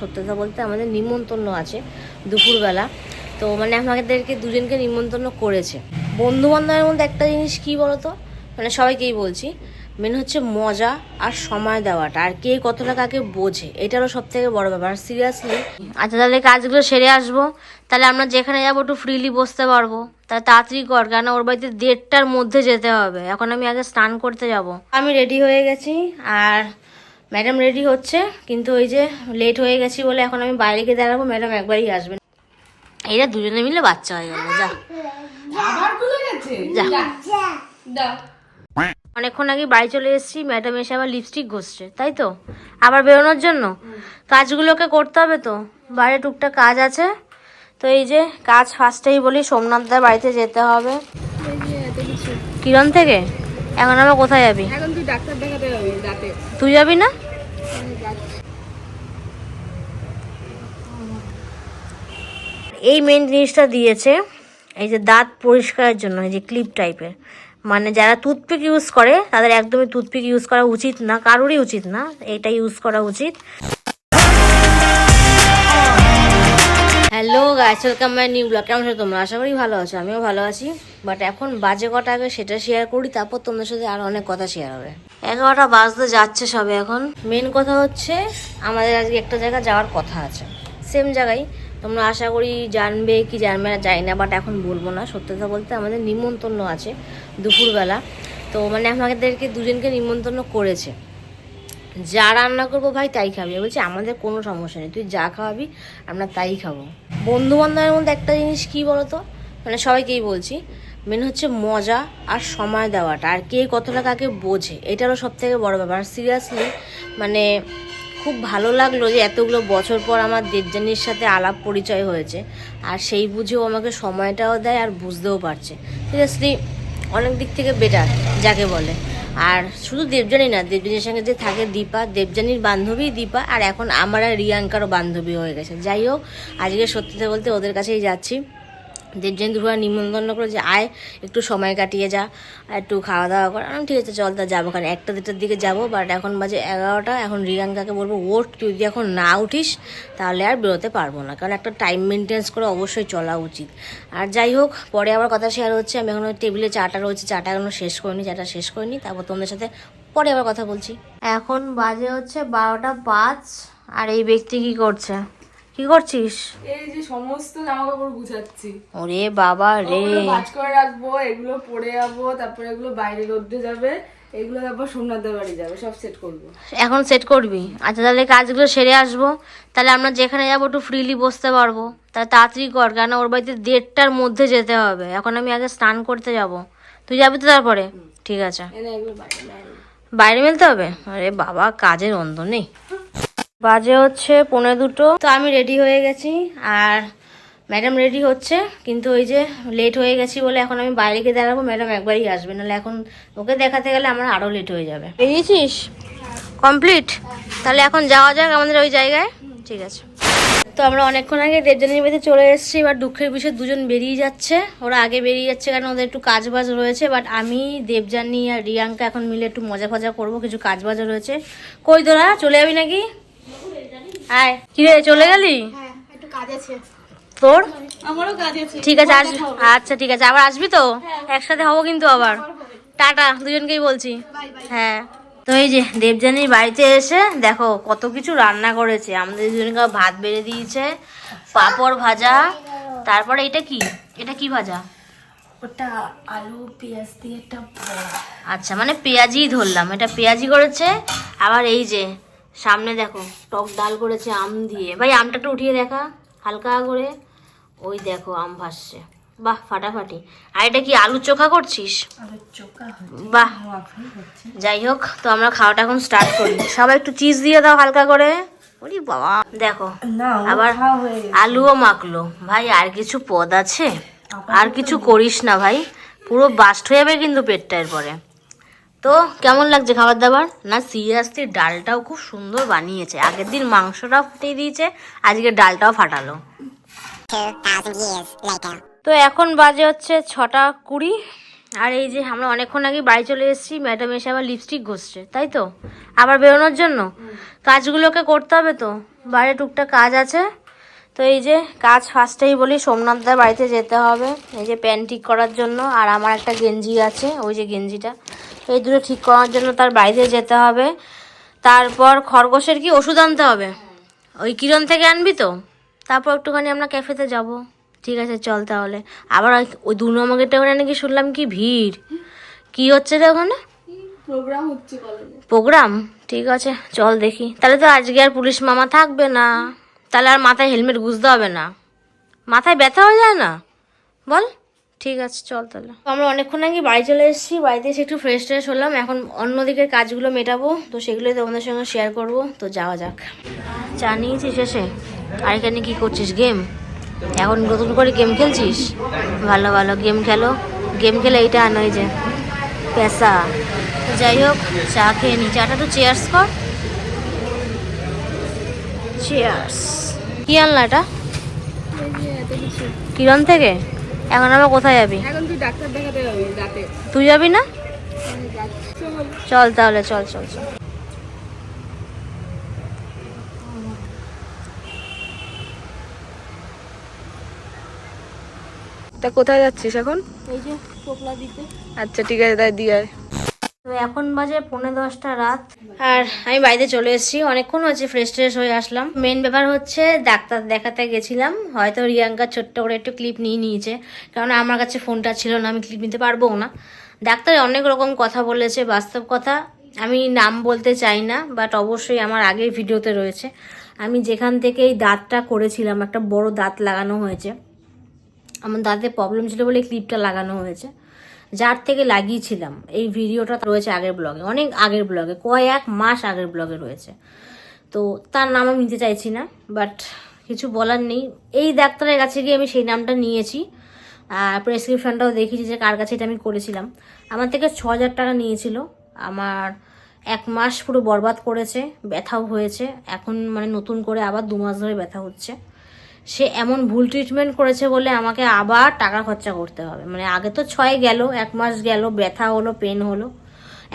সত্যি কথা বলতে আমাদের নিমন্ত্রণ আছে দুপুরবেলা। তো মানে আমাদেরকে দুজনকে নিমন্ত্রণ করেছে। বন্ধু বান্ধবের মধ্যে একটা জিনিস কি বলতো? মানে সবাইকেই বলছি মেন হচ্ছে মজা আর সময় দেওয়াটা। আর কে কতটা কাকে বোঝে এটারও সব থেকে বড় ব্যাপার। সিরিয়াসলি আচ্ছা তাহলে কাজগুলো সেরে আসব। তাহলে আমরা যেখানে যাব একটু ফ্রিলি বসতে পারব। তাহলে তাড়াতাড়ি কর কেন ওর বাড়িতে দেড়টার মধ্যে যেতে হবে। এখন আমি আগে স্নান করতে যাব। আমি রেডি হয়ে গেছি আর ম্যাডাম রেডি হচ্ছে কিন্তু ওই যে লেট হয়ে গেছি বলে এখন আমি বাইরে গিয়ে দাঁড়াবো ম্যাডাম একবারই আসবেন এরা দুজনে মিলে বাচ্চা হয়ে গেল যা। অনেকক্ষণ আগে বাড়ি চলে এসেছি ম্যাডাম এসে আবার লিপস্টিক ঘষছে তাই তো? আবার বেরোনোর জন্য? কাজগুলোকে করতে হবে তো? বাইরে টুকটাক কাজ আছে। তো এই যে কাজ ফার্স্টেই বলি সোমনাথদার বাড়িতে যেতে হবে। কিরণ থেকে? এখন আমরা কোথায় যাবি? এখন তুই ডাক্তার দেখাতে যাবি তুই যাবি না? এই মেন জিনিসটা দিয়েছে এই যে দাঁত পরিষ্কারের জন্য এই যে ক্লিপ টাইপের মানে যারা টুথপিক ইউজ করে তাদের একদমই টুথপিক ইউজ করা উচিত না কারোরই উচিত না এটা ইউজ করা উচিত। Hello guys welcome my new blog কেমন আছো তোমরা? আশা করি ভালো আছো আমিও ভালো আছি। বাট এখন বাজে কটা আগে সেটা শেয়ার করি তারপর তোমাদের সাথে আরও অনেক কথা শেয়ার হবে। এগারোটা বাজতে যাচ্ছে সবে এখন। মেন কথা হচ্ছে আমাদের আজকে একটা জায়গা যাওয়ার কথা আছে। সেম জায়গায় তোমরা আশা করি জানবে কি জানবে না, জানি না বাট এখন বলব না। সত্যি কথা বলতে আমাদের নিমন্ত্রণ আছে দুপুরবেলা। তো মানে আমাদেরকে দুজনকে নিমন্ত্রণ করেছে। যা রান্না করব ভাই তাই খাবি। বলছি, আমাদের কোনো সমস্যা নেই। তুই যা খাওয়াবি, আমরা তাই খাব। বন্ধু বান্ধবের মধ্যে একটা জিনিস কি বলতো? মানে সবাইকেই বলছি মেন হচ্ছে মজা আর সময় দেওয়াটা। আর কে কতটা কাকে বোঝে, এটারও সব থেকে বড় ব্যাপার। সিরিয়াসলি মানে খুব ভালো লাগল যে এতগুলো বছর পর আমার দেবজানির সাথে আলাপ পরিচয় হয়েছে। আর সেই বুঝেও আমাকে সময়টাও দেয় আর বুঝতেও পারছে। সিরিয়াসলি অনেক দিক থেকে বেটার যাকে বলে। আর শুধু দেবজানি না দেবজানির সঙ্গে যে থাকে দীপা দেবজানির বান্ধবী দীপা, আর এখন আমার আর রিয়াঙ্কারও বান্ধবী হয়ে গেছে। যাই হোক, আজকে সত্যি কথা বলতে ওদের কাছেই যাচ্ছি। দেবজানি দুপুরা নিমন্ত্রণ করে যে আয়, একটু সময় কাটিয়ে যা, আর একটু খাওয়া দাওয়া কর। আমি ঠিক আছে, চল তা যাব। কারণ একটা দেড়টার দিকে যাব বাট এখন বাজে এগারোটা, এখন রিয়াঙ্কাকে বলব, ওঠ, তুই যদি এখন না উঠিস, তাহলে আর বেরোতে পারব না। কারণ একটা টাইম মেনটেন্স করে অবশ্যই চলা উচিত। আর যাই হোক, পরে আবার কথা শেয়ার হচ্ছে। আমি এখন টেবিলে চাটা রয়েছে, চাটা এখনও শেষ করিনি, চাটা শেষ করিনি। তারপর তোমাদের সাথে পরে আবার কথা বলছি। এখন বাজে হচ্ছে বারোটা পাঁচ, আর এই ব্যক্তি কি করছে? কি করছিস? এই যে সমস্ত জামা কাপড় গুছাচ্ছি। ওরে বাবা রে। ভাঁজ করে রাখব এগুলো পরে যাব তারপরে এগুলো বাইরে রোদ্দে যাবে এগুলো তারপর সোমনাথদের বাড়ি যাবে সব সেট করব। এখন সেট করবি? আচ্ছা তাহলে কাজগুলো সেরে আসব। তাহলে আমরা যেখানে যাব একটু ফ্রিলি বসতে পারব। তাহলে তাড়াতাড়ি কর কেন ওর বাড়িতে দেড়টার মধ্যে যেতে হবে। এখন আমি আগে স্নান করতে যাব। তুই যাবি তো তারপরে? ঠিক আছে। বাইরে মেলতে হবে? আরে বাবা কাজের অন্ধ নেই। বাজে হচ্ছে পনেরো দুটো। তো আমি রেডি হয়ে গেছি আর ম্যাডাম রেডি হচ্ছে কিন্তু ওই যে লেট হয়ে গেছি বলে এখন আমি বাইরে গিয়ে দাঁড়াবো ম্যাডাম একবারই আসবে নাহলে এখন ওকে দেখাতে গেলে আমার আরও লেট হয়ে যাবে। বেরিয়েছিস? কমপ্লিট তাহলে এখন যাওয়া যাক আমাদের ওই জায়গায়। ঠিক আছে। তো আমরা অনেকক্ষণ আগে দেবজানির বাড়িতে চলে এসেছি এবার দুঃখের বিষয়ে দুজন বেরিয়ে যাচ্ছে। ওরা আগে বেরিয়ে যাচ্ছে কারণ ওদের একটু কাজ বাজ রয়েছে বাট আমি দেবজানি আর রিয়াঙ্কা এখন মিলে একটু মজা ফজা করব কিছু কাজ বাজও রয়েছে। কই তোরা চলে যাবি নাকি? আয়। কি রে চলে গেলি? তোর? আমারও কাজ আছে। ঠিক আছে আস আচ্ছা ঠিক আছে আবার আসবি তো? একসাথে হব কিন্তু আবার। টাটা দুজনকেই বলছি। হ্যাঁ। তো এই যে দেবজানির বাড়িতে এসে দেখো কত কিছু রান্না করেছে। আমাদের দুজনকে ভাত বেড়ে দিয়েছে পাঁপড় ভাজা। তারপরে এটা কি? এটা কি ভাজা? ওটা আলু পেঁয়াজ দিয়ে একটা আচ্ছা মানে পেঁয়াজি ধরলাম। এটা পেঁয়াজি করেছে আবার এই যে সামনে দেখো টক ডাল করেছে আম দিয়ে। ভাই আমটা একটু উঠিয়ে দেখা হালকা করে। ওই দেখো আম ভাসছে। বাহ ফাটাফাটি। আর এটা কি আলু চোখা করছিস? বাহ। যাই হোক তো আমরা খাওয়াটা এখন স্টার্ট করি। সবাই একটু চিজ দিয়ে দাও হালকা করে। ওরে বাবা। দেখো আবার আলুও মাখলো। ভাই আর কিছু পদ আছে? আর কিছু করিস না ভাই। পুরো বাস্ট হয়ে যাবে কিন্তু পেটটা এরপরে। তো কেমন লাগছে খাবার দাবার? না সিরিয়াসলি ডালটাও খুব সুন্দর বানিয়েছে। আগের দিন মাংসটাও ফুটিয়ে দিয়েছে, আজকে ডালটাও ফাটালো। তো এখন বাজে হচ্ছে ছটা কুড়ি, আর এই যে আমরা অনেকক্ষণ আগে বাড়ি চলে এসেছি ম্যাডাম এসে আবার লিপস্টিক ঘষছে, তাই তো? আবার বেরোনোর জন্য? কাজগুলোকে করতে হবে তো, বাইরে টুকটাক কাজ আছে। তো এই যে কাজ ফার্স্টেই বলি, সোমনাথদার বাড়িতে যেতে হবে। এই যে প্যান্ট ঠিক করার জন্য, আর আমার একটা গেঞ্জি আছে, ওই যে গেঞ্জিটা। এই দুটো ঠিক করার জন্য তার বাড়িতে যেতে হবে। তারপর খরগোশের কি ওষুধ আনতে হবে? ওই কিরণ থেকে আনবি তো? তারপর একটুখানি আমরা ক্যাফেতে যাব। ঠিক আছে চল তাহলে। আবার ওই- দু নম্বর গেটে ওখানে নাকি শুনলাম কি ভিড়। কি হচ্ছে রে ওখানে? প্রোগ্রাম হচ্ছে প্রোগ্রাম? ঠিক আছে চল দেখি। তাহলে তো আজকে আর পুলিশ মামা থাকবে না। তাহলে আর মাথায় হেলমেট গুঁজতে হবে না। মাথায় ব্যথা হয়ে যায় না? বল। ঠিক আছে চল তাহলে। আমরা অনেকক্ষণ আগে বাড়ি চলে এসেছি বাড়িতে এসে একটু ফ্রেশ ট্রেশ হলাম। এখন অন্য দিকের কাজগুলো মেটাবো তো সেগুলোই তোমাদের সঙ্গে শেয়ার করব। তো যাওয়া যাক। চা নিয়েছিস শেষে? আর এখানে কি করছিস? গেম এখন নতুন করে গেম খেলছিস? ভালো ভালো গেম খেলো। গেম খেলে এইটা আনো যে পেশা। তো যাই হোক চা খেয়ে নি। চাটা তো চেয়ার্স কর। চেয়ার্স কি আনলা এটা? কিরণ থেকে? এখন আমরা কোথায় যাবি? এখন তুই ডাক্তার দেখাতে যাবি রাতে। তুই যাবি না? চল। তাহলে চল চল চল। তা কোথায় যাচ্ছিস এখন? এই যে টোপলা দিতে। আচ্ছা ঠিক আছে তাই দিয়ে তো এখন বাজে পৌনে দশটা রাত। আর আমি বাড়িতে চলে এসেছি। অনেকক্ষণ হচ্ছে ফ্রেশ ট্রেশ হয়ে আসলাম। মেন ব্যাপার হচ্ছে ডাক্তার দেখাতে গেছিলাম। হয়তো রিয়াঙ্কা ছোট্ট করে একটু ক্লিপ নিয়ে নিয়েছে। কারণ আমার কাছে ফোনটা ছিল না, আমি ক্লিপ নিতে পারব না। ডাক্তার অনেক রকম কথা বলেছে, বাস্তব কথা। আমি নাম বলতে চাই না বাট অবশ্যই আমার আগের ভিডিওতে রয়েছে। আমি যেখান থেকে এই দাঁতটা করেছিলাম, একটা বড় দাঁত লাগানো হয়েছে। আমার দাঁতে প্রবলেম ছিল বলে ক্লিপটা লাগানো হয়েছে। যার থেকে লাগিয়েছিলাম। এই ভিডিওটা রয়েছে আগের ব্লগে, অনেক আগের ব্লগে, কয়েক মাস আগের ব্লগে রয়েছে। তো তার নাম আমি নিতে চাইছি না বাট কিছু বলার নেই। এই ডাক্তারের কাছে গিয়ে আমি সেই নামটা নিয়েছি, আর প্রেসক্রিপশনটাও দেখিয়েছি যে কার কাছে এটা আমি করেছিলাম। আমার থেকে ছ হাজার টাকা নিয়েছিল। আমার এক মাস পুরো বরবাদ করেছে, ব্যথাও হয়েছে। এখন মানে নতুন করে আবার দু মাস ধরে ব্যথা হচ্ছে। সে এমন ভুল ট্রিটমেন্ট করেছে বলে আমাকে আবার টাকা খরচা করতে হবে। মানে আগে তো ছয় গেল, এক মাস গেল, ব্যথা হলো পেন হলো।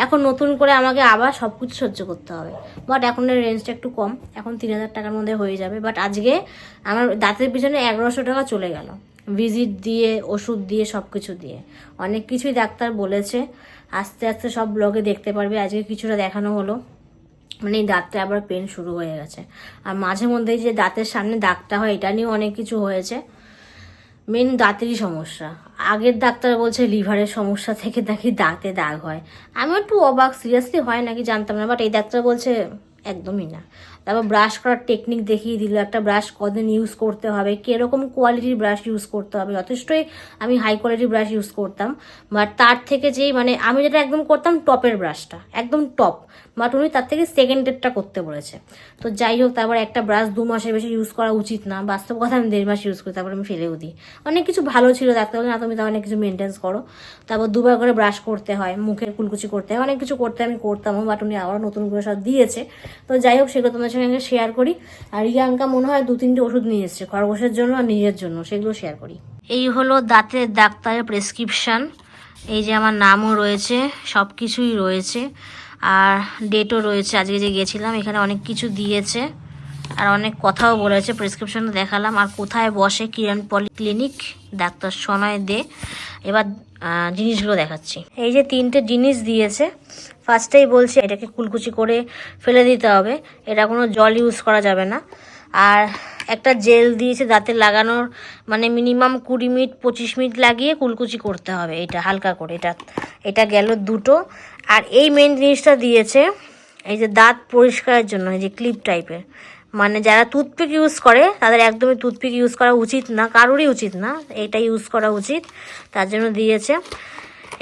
এখন নতুন করে আমাকে আবার সব কিছু সহ্য করতে হবে। বাট এখন রেঞ্জটা একটু কম, এখন তিন হাজার টাকার মধ্যে হয়ে যাবে। বাট আজকে আমার দাঁতের পিছনে এগারোশো টাকা চলে গেল। ভিজিট দিয়ে, ওষুধ দিয়ে সব কিছু দিয়ে। অনেক কিছুই ডাক্তার বলেছে। আস্তে আস্তে সব ব্লগে দেখতে পারবে। আজকে কিছুটা দেখানো হলো। মানে দাঁতটা আবার পেন শুরু হয়ে গেছে। আর মাঝে মধ্যে যে দাঁতের সামনে দাগটা হয়, এটা নিয়েও অনেক কিছু হয়েছে। মেন দাঁতেরই সমস্যা। আগের ডাক্তার বলছে লিভারের সমস্যা থেকে নাকি দাঁতে দাগ হয়। আমি একটু অবাক সিরিয়াসলি হয় নাকি জানতাম না বাট এই ডাক্তার বলছে, একদমই না। তারপর ব্রাশ করার টেকনিক দেখিয়ে দিল, একটা ব্রাশ কদিন ইউজ করতে হবে, কীরকম কোয়ালিটির ব্রাশ ইউজ করতে হবে, যথেষ্টই আমি হাই কোয়ালিটির ব্রাশ ইউজ করতাম বাট তার থেকে যেই মানে আমি যেটা একদম করতাম টপের ব্রাশটা একদম টপ বাট উনি তার থেকে সেকেন্ডেরটা করতে বলেছে। তো যাই হোক, তারপর একটা ব্রাশ দু মাসের বেশি ইউজ করা উচিত না, বাস্তব কথা আমি দেড় মাস ইউজ করি, তারপর আমি ফেলেও দিই। অনেক কিছু ভালো ছিল ডাক্তার বলে না তুমি তো অনেক কিছু মেনটেন্স করো। তারপর দুবার করে ব্রাশ করতে হয়, মুখের কুলকুচি করতে হয়, অনেক কিছু করতে আমি করতাম বাট উনি আবার নতুন করে সব দিয়েছে। তো যাই হোক, সেগুলো তোমাদের সঙ্গে শেয়ার করি। আর রিয়াঙ্কা মনে হয় দু তিনটে ওষুধ নিয়ে এসছে, খরগোশের জন্য আর নিজের জন্য, সেগুলো শেয়ার করি। এই হলো দাঁতের ডাক্তারের প্রেসক্রিপশন এই যে আমার নামও রয়েছে সব কিছুই রয়েছে। আর ডেটও রয়েছে, আজকে যে গেছিলাম, এখানে অনেক কিছু দিয়েছে। আর অনেক কথাও বলেছে প্রেসক্রিপশন দেখালাম। আর কোথায় বসে, কিরণ পলি ক্লিনিক ডাক্তার সনয় দে। এবার জিনিসগুলো দেখাচ্ছি। এই যে তিনটে জিনিস দিয়েছে ফার্স্টেই বলছে, এটাকে কুলকুচি করে ফেলে দিতে হবে। এটা কোনো জল ইউজ করা যাবে না। আর একটা জেল দিয়েছে দাঁতে লাগানোর মানে মিনিমাম কুড়ি মিনিট, পঁচিশ মিনিট লাগিয়ে কুলকুচি করতে হবে এটা, হালকা করে। এটা এটা গেল দুটো। আর এই মেন জিনিসটা দিয়েছে, এই যে দাঁত পরিষ্কারের জন্য, এই যে ক্লিপ টাইপের মানে যারা টুথপিক ইউজ করে, তাদের একদমই টুথপিক ইউজ করা উচিত না, কারোরই উচিত না, এটা ইউজ করা উচিত। তার জন্য দিয়েছে।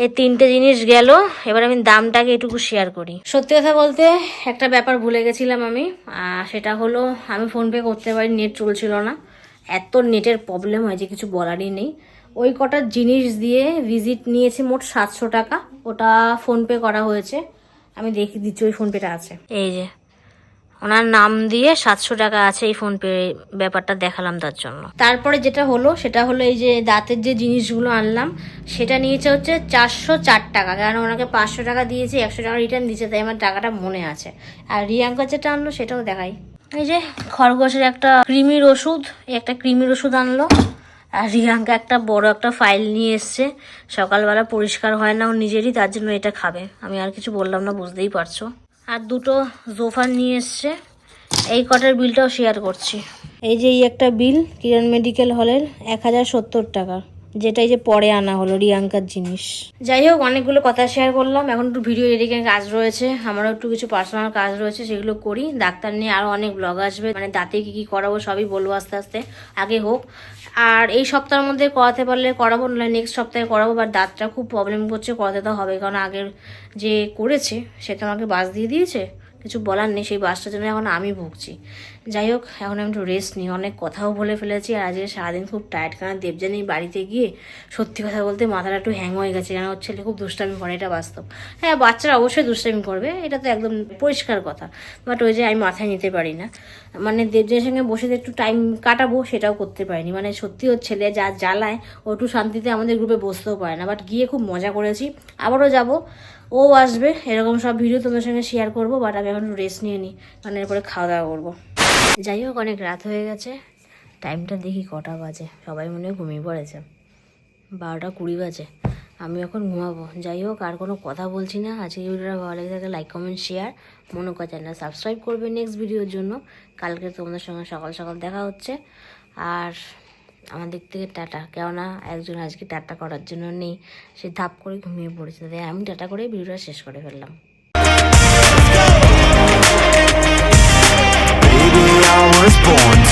এই তিনটে জিনিস গেল, এবার আমি দামটাকে এটুকু শেয়ার করি। সত্যি কথা বলতে, একটা ব্যাপার ভুলে গেছিলাম আমি সেটা হলো আমি ফোনপে করতে পারি নেট চলছিল না। এত নেটের প্রবলেম হয় যে কিছু বলারই নেই। ওই কটা জিনিস দিয়ে ভিজিট নিয়েছি মোট সাতশো টাকা, ওটা ফোনপে করা হয়েছে। আমি দেখি দিচ্ছি, ওই ফোনপেটা আছে। এই যে ওনার নাম দিয়ে সাতশো টাকা আছে এই ফোনপে ব্যাপারটা দেখালাম তার জন্য। তারপরে যেটা হলো, সেটা হলো এই যে দাঁতের যে জিনিসগুলো আনলাম, সেটা নিয়েছে হচ্ছে চারশো চার টাকা। কারণ ওনাকে পাঁচশো টাকা দিয়েছি, একশো টাকা রিটার্ন দিয়েছে, তাই আমার টাকাটা মনে আছে। আর রিয়াঙ্কা যেটা আনলো, সেটাও দেখাই। এই যে খরগোশের একটা ক্রিমির ওষুধ একটা ক্রিমির ওষুধ আনলো। আর রিয়াঙ্কা একটা বড় একটা ফাইল নিয়ে এসছে। সকালবেলা পরিষ্কার হয় না, ও নিজেরই, তার জন্য এটা খাবে। আমি আর কিছু বললাম না, বুঝতেই পারছ। আর দুটো জোফার নিয়ে এসছে। এই কটার বিলটাও শেয়ার করছি। এই যে এই একটা বিল কিরণ মেডিকেল হলের এক হাজার সত্তর টাকা, যেটা এই যে পরে আনা হলো রিয়াঙ্কার জিনিস। যাই হোক, অনেকগুলো কথা শেয়ার করলাম। এখন একটু ভিডিও এডিটিং কাজ রয়েছে। আমারও একটু কিছু পার্সোনাল কাজ রয়েছে, সেগুলো করি। ডাক্তার নিয়ে আরও অনেক ব্লগ আসবে। মানে দাঁতে কী কী করাবো সবই বলব আস্তে আস্তে। আগে হোক। আর এই সপ্তাহের মধ্যে করাতে পারলে করাবো না নেক্সট সপ্তাহে করাবো বা দাঁতটা খুব প্রবলেম করছে, করাতে তো হবে কারণ আগের যে করেছে, সে তো আমাকে বাস দিয়ে দিয়েছে। কিছু বলার নেই, সেই বাসটার জন্য এখন আমি ভুগছি। যাই হোক, এখন আমি একটু রেস্ট নিই। অনেক কথাও বলে ফেলেছি আর আজকে সারাদিন খুব টায়ার্ড কারণ দেবজানি বাড়িতে গিয়ে সত্যি কথা বলতে মাথাটা একটু হ্যাং হয়ে গেছে। কারণ ওর ছেলে খুব দুষ্টামি করে, এটা বাস্তব। হ্যাঁ বাচ্চারা অবশ্যই দুষ্টামি করবে, এটা তো একদম পরিষ্কার কথা। বাট ওই যে আমি মাথায় নিতে পারি না। মানে দেবজানের সঙ্গে বসে একটু টাইম কাটাবো, সেটাও করতে পারিনি। মানে সত্যি ওর ছেলে যা জ্বালায়, ও একটু শান্তিতে আমাদের গ্রুপে বসতেও পারে না। বাট গিয়ে খুব মজা করেছি। আবারও যাব। ও আসবে। এরকম সব ভিডিও তোমাদের সঙ্গে শেয়ার করব। বাট আমি এখন রেস্ট নিয়ে নিই। কারণ এরপরে খাওয়া দাওয়া করব। যাই হোক, অনেক রাত হয়ে গেছে। টাইমটা দেখি কটা বাজে। সবাই মনে ঘুমিয়ে পড়েছে। বারোটা কুড়ি বাজে। আমি এখন ঘুমাবো। যাই হোক, আর কোনো কথা বলছি না। আজকে ভিডিওটা ভালো লেগে থাকে লাইক কমেন্ট শেয়ার মনে করে চ্যানেল সাবস্ক্রাইব করবে নেক্সট ভিডিওর জন্য। কালকে তোমাদের সঙ্গে সকাল সকাল দেখা হচ্ছে। আর আমার দিক থেকে টাটা। কেননা একজন আজকে টাটা করার জন্য নেই। সে ধাপ করে ঘুমিয়ে পড়েছে। তাই আমি টাটা করে ভিডিওটা শেষ করে ফেললাম। born.